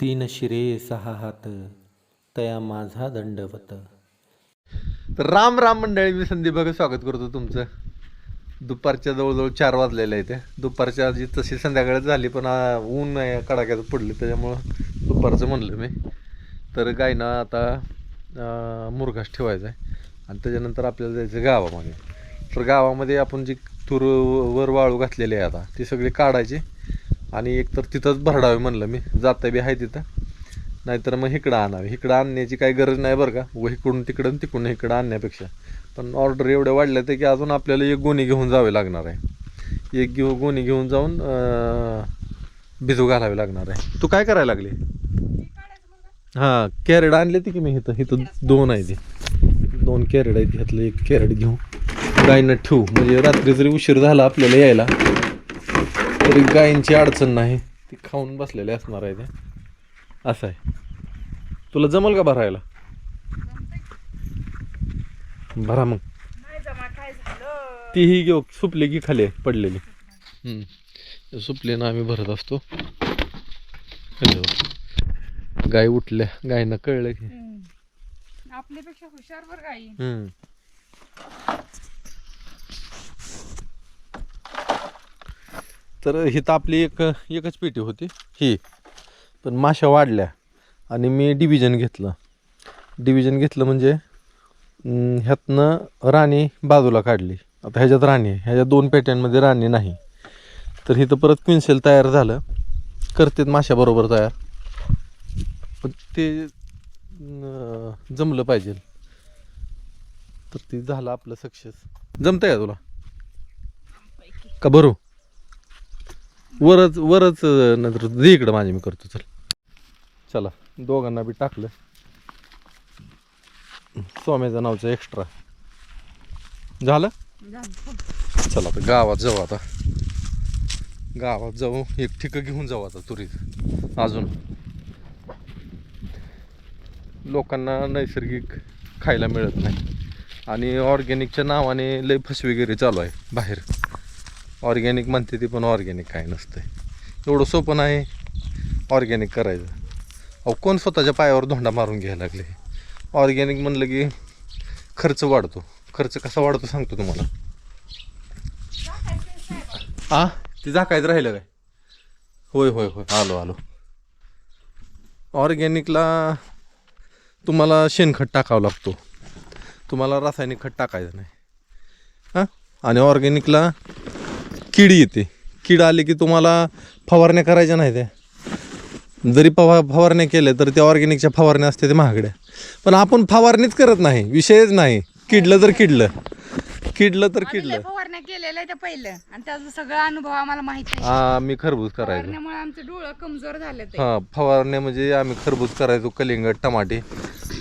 तीन शिरे सहा हात तया माझा दंडवत. तर राम राम मंडळी मी संदीप भगत स्वागत करतो तुमचं. दुपारच्या जवळजवळ चार वाजलेलं आहे त्या दुपारच्या जी तशी संध्याकाळच झाली पण ऊन कडाक्यात पडलं त्याच्यामुळं दुपारचं म्हणलं मी. तर गायना आता मुरघास ठेवायचा आहे. आणि त्याच्यानंतर आपल्याला जायचं गावामध्ये तर गावामध्ये आपण जी तूर वर वाळू घातलेली आहे आता ती सगळी काढायची. आणि एकतर तिथंच भरडावे म्हणलं मी. जाता बी आहे तिथं. नाहीतर मग इकडं आणावे. इकडं आणण्याची काही गरज नाही बरं का. व इकडून तिकडं तिकडून इकडं आणण्यापेक्षा. पण ऑर्डर एवढ्या वाढल्या ते की अजून आपल्याला एक गोणी घेऊन जावे लागणार आहे. एक घेऊ गोणी घेऊन जाऊन भिजू घालावी लागणार आहे. तू काय करायला लागली? हां कॅरेट आणले ती की मी इथं? इथं दोन आहे ते. दोन कॅरेट आहेत ह्यातलं एक कॅरेट घेऊ. गायनं ठेवू. म्हणजे रात्री जरी उशीर झाला आपल्याला यायला तरी गायींची अडचण नाही. ती खाऊन बसलेले असणार आहे ते. असं आहे. तुला जमल का भरायला? भरा मग. तीही घेऊ. सुपली की खाली आहे, पडलेली. हम्म. सुपलीनं आम्ही भरत असतो. हॅलो. गाय उठल्या. गायनं कळलं की. आपल्यापेक्षा हुशार बर गाई. तर हिथं आपली एक एकच पेटी होती ही. पण माशा वाढल्या आणि मी डिव्हिजन घेतलं. डिव्हिजन घेतलं म्हणजे ह्यातनं राणी बाजूला काढली. आता ह्याच्यात राणी आहे. ह्याच्या दोन पेट्यांमध्ये राणी नाही. तर इथं परत क्विन्सेल तयार झालं. करतेत माशाबरोबर तयार. पण ते जमलं पाहिजे. तर ते झालं आपलं सक्सेस जमतंय का तुला? का. भरू वरच वरच नंतर दे इकडं माझे मी करतो चल. चला दोघांना बी टाकलं. सोम्याचं नावचं एक्स्ट्रा झालं? चला आता गावात जाऊ आता. गावात जाऊ एक ठिकं घेऊन जाऊ आता तुरीत. अजून. लोकांना नैसर्गिक खायला मिळत नाही. आणि ऑर्गॅनिकच्या नावाने लय फसवेगिरी चालू आहे बाहेर. ऑर्गॅनिक म्हणते ती पण ऑर्गॅनिक काय नसतंय. एवढं सोपं नाही. ऑर्गॅनिक करायचं. अहो कोण स्वतःच्या पायावर धोंडा मारून घ्यायला लागले? ऑर्गॅनिक म्हणलं की खर्च वाढतो. खर्च कसा वाढतो सांगतो तुम्हाला. आ? ते झाकायचं राहिलं काय? होय होय होय. आलो आलो. ऑर्गॅनिकला तुम्हाला शेणखत टाकावं लागतो. तुम्हाला रासायनिक खत टाकायचं नाही. हां? आणि ऑर्गॅनिकला कीड येते. कीड आली की तुम्हाला फवारण्या करायच्या नाही त्या. जरी पवा फवारण्या केल्या तर त्या ऑर्गॅनिकच्या फवारण्या असते ते महागड्या. पण आपण फवारणीच करत नाही. विषयच नाही. किडलं तर किडलं. किडलं तर किडलं. फवारण्या केलेल्या त्या पहिलं. आणि त्याचा सगळा अनुभव आम्हाला माहीत आहे. हा मी खरबूज करायचो. फवारण्यामुळे आमचे डोळं कमजोर झाले ते. हां फवारण्या म्हणजे आम्ही खरबूज करायचो कलिंगड टमाटे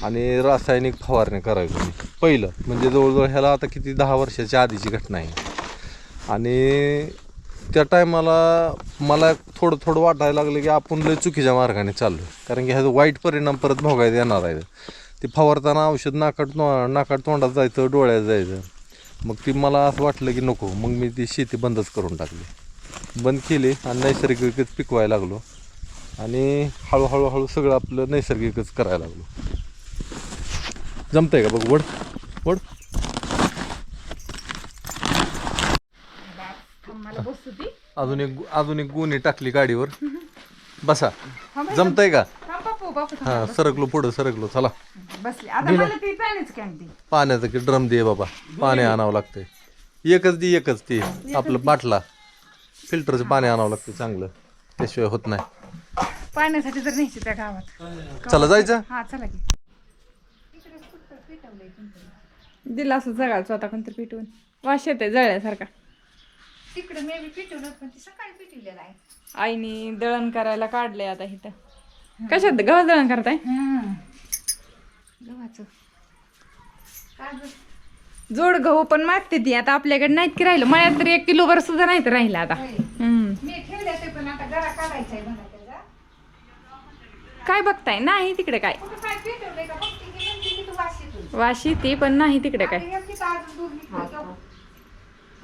आणि रासायनिक फवारण्या करायचो पहिलं. म्हणजे जवळजवळ ह्याला आता किती दहा वर्षाच्या आधीची घटना आहे. आणि त्या टायमाला मला थोडं थोडं वाटायला लागलं की आपण लय चुकीच्या मार्गाने चाललो कारण की ह्याचा वाईट परिणाम परत भोगायला येणार आहे ते फवारताना औषध नाकाट नाकाट तोंडात जायचं डोळ्यात जायचं. मग ती मला असं वाटलं की नको मग मी ती शेती बंदच करून टाकली. बंद केली आणि नैसर्गिकच पिकवायला लागलो. आणि हळूहळू हळू सगळं आपलं नैसर्गिकच करायला लागलो. जमतंय का बघ? वड? वड मला बसू ती अजून एक अजून एक गुन्हे टाकली गाडीवर. बसा. जमतंय का. हा सरकलो पुढं सरकलो. चला. पाण्याच की ड्रम दे बाबा. पाणी आणावं लागतंय. एकच दे एकच ते. आपलं बाटला. फिल्टरचं पाणी आणावं लागतं चांगलं. त्याशिवाय होत नाही. पाण्यासाठी तर न्यायची त्या गावात. चला जायचं? हा चला की. दिला असं जगायचं आता कोणतरी पिटवून. वास येते जळल्यासारखा तिकडे मी बी पिटवलं पण ती सकाळी पिटवलेलं आहे. आईने दळण करायला काढले आता इथं. कशात गव्हा दळण करताय? गव्हाचं. काय गं? जोड गहू पण मागते ती आता आपल्याकडे नाहीत की राहिलं. मळ्यात तर एक किलो वर सुद्धा नाही तर राहिलं आता. हम्म. मी ठेवले ते पण आता गरा काढायचा आहे म्हणा त्याचा काय बघताय? नाही तिकडे काय? कुठं काय पिटवलंय का बघते की नेमकी किती वास येतो वाशी ती पण नाही तिकडे काय? आणि नेमकी तर अजून दूध निघतं तेव्हा.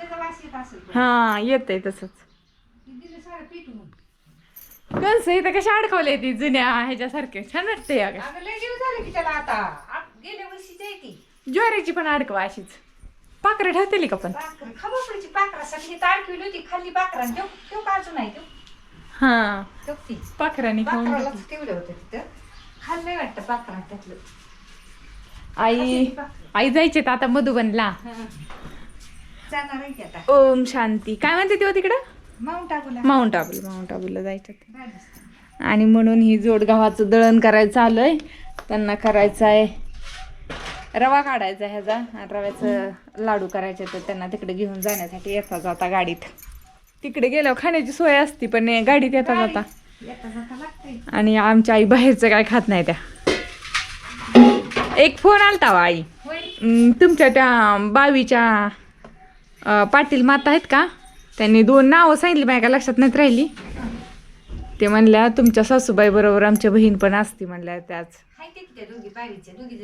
त्याचा वास येत असेल हा येतंय तसंच. दिलं सारं पिटवून कंस इथं कशा अडकवले ती जुन्या ह्याच्यासारखे. छान वाटते अगं. अगं लय दिवस झाले की त्याला आता. आ- गेल्या वर्षीची आहे ती. ज्वारीची पण अडकवा अशीच. पाखरं ठेवतेली का पण? पाखरं खबापडीची पाखरासाठी ताळखिवली होती. खाल्ली पाखरा तो तो काजू नाही तो हा. तो ती. पाखरांनी खाऊन घेतली. पाखरालाच ठेवलं होतं तिथं. खाल्लंय वाटतं पाखरा त्यातलं आई आई जायचे आता मधुबनला. हं. जाणार आहे की आता. ओम शांती. काय म्हणते तेव्हा तिकडं? माउंट आबूला माउंट आबू माउंट आबूला जायचं ते. आणि म्हणून ही जोड गव्हाचं दळण करायचं चालू त्यांना करायचं आहे. रवा काढायचा ह्याचा. आणि रव्याचं लाडू करायचे तर त्यांना तिकडे घेऊन जाण्यासाठी येता जाता गाडीत. तिकडे गेल्यावर खाण्याची सोय असती पण हे गाडीत येता जाता. येता जाता लागतंय. आणि आमच्या आई बाहेरचं काय खात नाही त्या. एक फोन आलता वा आई. होय. अं, तुमच्या त्या बावीच्या पाटील माता आहेत का? त्यांनी दोन नावं सांगितली माझ्या काय लक्षात नाहीत राहिली. ते म्हणल्या तुमच्या सासूबाई बरोबर आमच्या बहीण पण असती म्हणल्या त्याच. की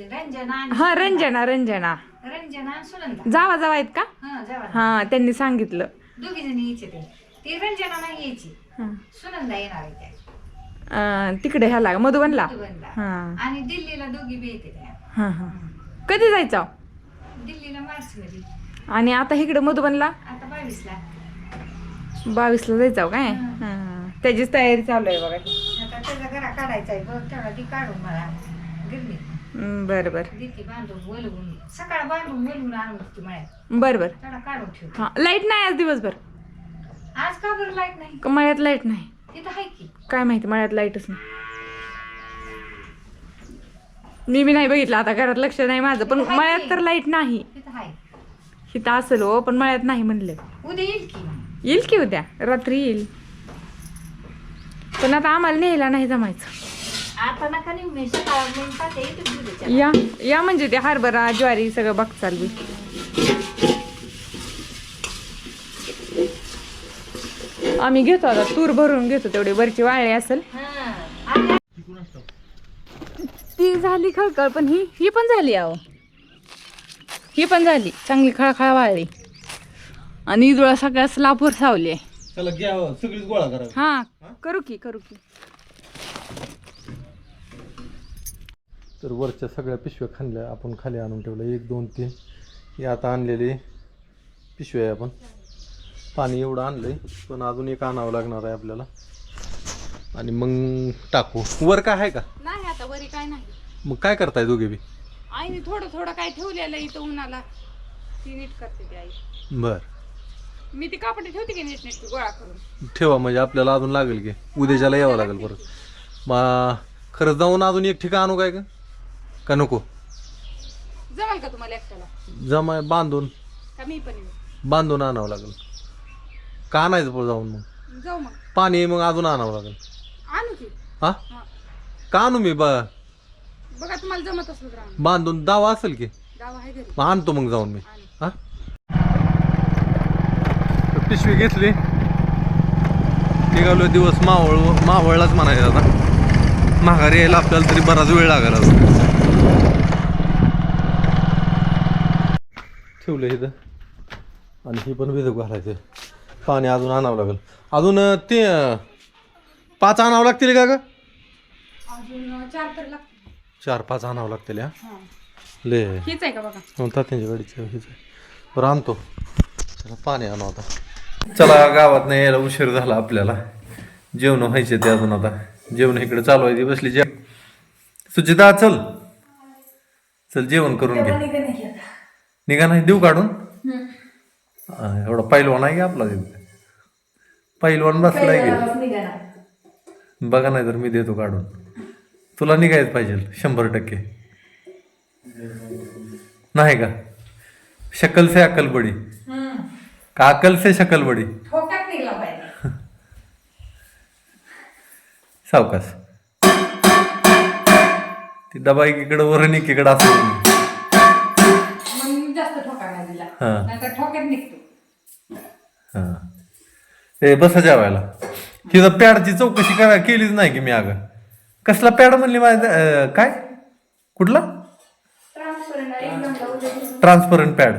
हा रंजना रंजना. रंजना आणि सुनंदा. जावा जावा आहेत का? हा जावा. हा त्यांनी सांगितलं. हं. तिकडे ह्याला मधुबनला? मधुबनला. हा. आणि दिल्लीला दोघी हा हा. कधी जायचं? दिल्लीला मार्च मध्ये आणि आता इकडे मधुबनला? आता बावीसला. बावीसला जायचं काय? हं. त्याचीच तयारी चालू आहे बघा. आता त्याचा घरा काढायचा आहे बघ तेवढा ती काढून मला गिरणी. बरं बरं. देते बांधून वलवून सकाळ बांधून वलवून आणून ती मळ्यात. बरं बरं. तेवढा काढून ठेव हा लाइट नाही आज दिवसभर? आज का बरं लाइट नाही? का मळ्यात लाइट नाही? तिथं आहे की. काय माहिती मळ्यात लाईटच नाही. मी बी नाही बघितलं आता घरात लक्ष नाही माझं पण मळ्यात? तर लाइट नाही. तिथं आहे. इथं असेल हो पण मळ्यात नाही म्हणलं. उद्या येईल की. येईल की उद्या रात्री येईल. पण आता आम्हाला न्यायला नाही जमायचं. आता नका नाही मी सकाळ मी पाहते येते उद्याच्या या या म्हणजे ते हरभरा ज्वारी सगळं बघ चालू. आम्ही घेतो आता तूर भरून घेतो तेवढी वरची वाळली असेल. हा ती झाली खळखळ पण ही ही पण झाली अहो. ही पण झाली. चांगली खळखळ वाळली आणि इजुळा सगळ्या स्लापवर सावली आहे. त्याला घ्या सगळीच गोळा करा. हा करू की करू की. तर वरच्या सगळ्या पिशव्या खाल्ल्या आपण खाली आणून ठेवलं एक दोन तीन. हे आता आणलेली पिशव्या आहे आपण. पाणी एवढं आणलंय पण अजून एक आणावं लागणार आहे आपल्याला. आणि मग टाकू. वर काय आहे का? नाही आता वरी काय नाही. मग काय करताय दोघे बी? आईने थोडं थोडं काय ठेवलेलं इथं उन्हाला. ती नीट करते ती आई. बर. मी ती कापडी ठेवते की नीट नीट गोळा करून? ठेवा म्हणजे आपल्याला अजून लागेल की? उद्याच्याला यावं लागेल परत. मग खरं जाऊन अजून एक ठिकाण आणू काय का का नको? जमेल का तुम्हाला एकट्याला? जमा बांधून. का मी पण येऊ? बांधून आणावं लागेल. का आणायचं पुढं जाऊन मग? जाऊ मग. पाणी मग अजून आणावं लागेल. आणू की? हा? हा. का आणू मी? बा बघा तुम्हाला जमत असलं तर आणू. बांधून दावा असेल की? गाव आहे घरी. मग आणतो मग जाऊन मी. आणू. हा? तर पिशवी घेतली. निघालो दिवस मावळ मावळलाच म्हणायचं आता. माघारी यायला आपल्याला तरी बराच वेळ लागेल ठेवलं इथं. आणि ही पण भिजू घालायचं पाणी अजून आणावं लागेल. अजून अं, ते अं, पाच आणावं लागतील का ग? अजून चार तर लागते चार पाच आणावं लागतील हा हा. ले. हीच आहे का बघा? म्हणतात त्यांच्या गाडीचं हेच आहे. बरं आणतो. चला पाणी आणू आता. चला गावात नाही यायला उशीर झाला आपल्याला. जेवण व्हायचे ते अजून आता. जेवण इकडे चालू आहे ती बसली. जेव सुचिता चल. चल जेवण करून घे. निघा नाही देऊ काढून? हा, एवढा पैलवान आहे की आपला? तिथे पैलवान बसलाय की. बघा नाही तर मी देतो काढून. तुला निघायच पाहिजे शंभर टक्के. नाही का? शकल से अक्कल बडी का अक्कल से शकल बडी सावकाश. ती डबा एकीकडे वरण एकीकडे असं हा. हा. ए बसा जेवायला. तिथं पॅडची चौकशी करा केलीच नाही की मी अगं. कसला पॅड म्हणली माझ्या अं, काय? कुठला? ट्रान्सपरंट पॅड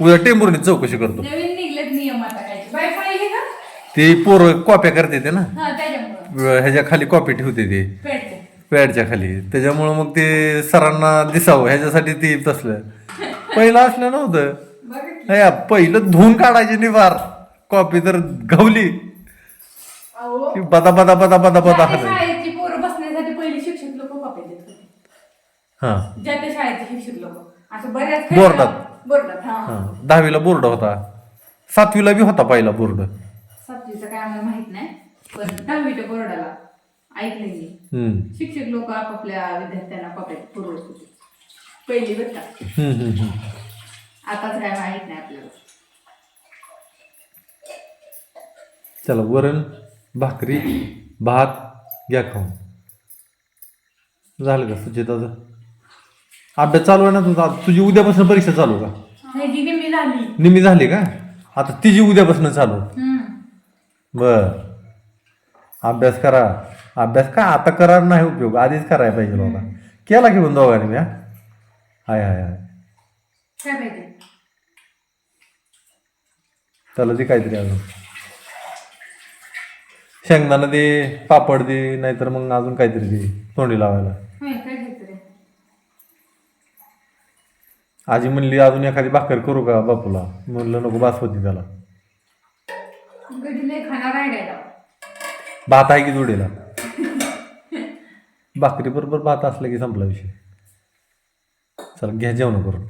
उद्या टेंभुर्णीत चौकशी करतो. नवीन निघलेत नियम आता काय? बाय पाहिजे का ते पोरं कॉप्या करते ते ना. हा त्याच्यामुळं. ह्याच्या खाली कॉपी ठेवते ते. पेटते पॅडच्या खाली. त्याच्यामुळं मग ते सरांना दिसावं. ह्याच्यासाठी ते तसलं. पहिलं असलं नव्हतं. बघ पहिलं धुवून काढायची निवार. कॉपी तर घवली. अहो. की बदा बदा बदा बदा बदा ज्या त्या हाणायची. शाळेची पोरं बसण्यासाठी पहिली शिक्षक लोक कॉपी देत होते हा. ज्या त्या शाळेचे शिक्षक लोक असं बऱ्याच बोर्डात. बोर्डात हा. हा. दहावीला बोर्ड होता. सातवीला बी होता पहिला बोर्ड. सातवीचं काय आम्हाला माहीत नाही पण दहावीच्या बोर्डाला ऐकले मी. हम्म. शिक्षक लोक आपापल्या विद्यार्थ्यांना कॉपी पुरवत होते. पहिली बरं का. हम्म, हम्म, हम्म. आताच काय माहीत नाही आपल्याला. चला वरण भाकरी भात घ्या खाऊन. झालं का सुचेताचं अभ्यास चालू आहे ना तुझा तुझी उद्यापासून परीक्षा चालू का? नाही जी मी झाली. निमी झाली का? आता तिची उद्यापासून चालू बर. अभ्यास करा. अभ्यास का? आता करा नाही उपयोग. आधीच करायला पाहिजे होता केला की पण दोघांनी मी हा? हाय हाय हाय. काय पाहिजे? त्याला दे काहीतरी अजून. शेंगदाणा दे पापड दे नाहीतर मग अजून काहीतरी दे. तोंडी लावायला होय, काय घ्यायचं रे आजी म्हणली अजून एखादी भाकर करू का बापूला? म्हणलं नको बास होती त्याला. गडी लय खाणार आहे काय भात आहे की जोडीला? भाकरी बरोबर भात असला की संपला विषय. चला घ्या जेवण करून.